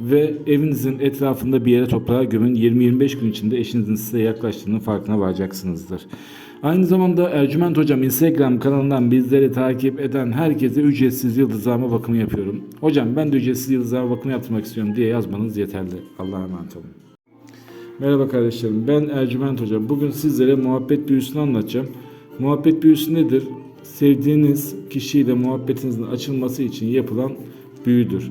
ve evinizin etrafında bir yere toprağa gömün. 20-25 gün içinde eşinizin size yaklaştığının farkına varacaksınızdır. Aynı zamanda Ercüment Hocam Instagram kanalından bizleri takip eden herkese ücretsiz yıldızlama bakımı yapıyorum. Hocam ben de ücretsiz yıldızlama bakımı yaptırmak istiyorum diye yazmanız yeterli. Allah'a emanet olun. Merhaba kardeşlerim ben Ercüment Hocam. Bugün sizlere muhabbet büyüsünü anlatacağım. Muhabbet büyüsü nedir? Sevdiğiniz kişiyle muhabbetinizin açılması için yapılan büyüdür.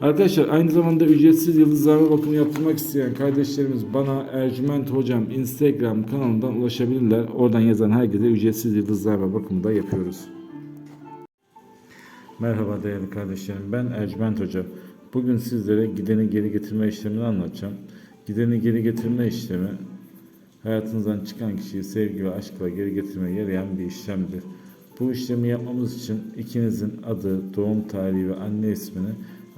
Arkadaşlar aynı zamanda ücretsiz yıldızlama bakımı yaptırmak isteyen kardeşlerimiz bana Ercüment Hocam Instagram kanalından ulaşabilirler. Oradan yazan herkese ücretsiz yıldızlama bakımı da yapıyoruz. Merhaba değerli kardeşlerim. Ben Ercüment Hoca. Bugün sizlere gideni geri getirme işlemini anlatacağım. Gideni geri getirme işlemi hayatınızdan çıkan kişiyi sevgi ve aşkla geri getirmeye yarayan bir işlemdir. Bu işlemi yapmamız için ikinizin adı, doğum tarihi ve anne ismini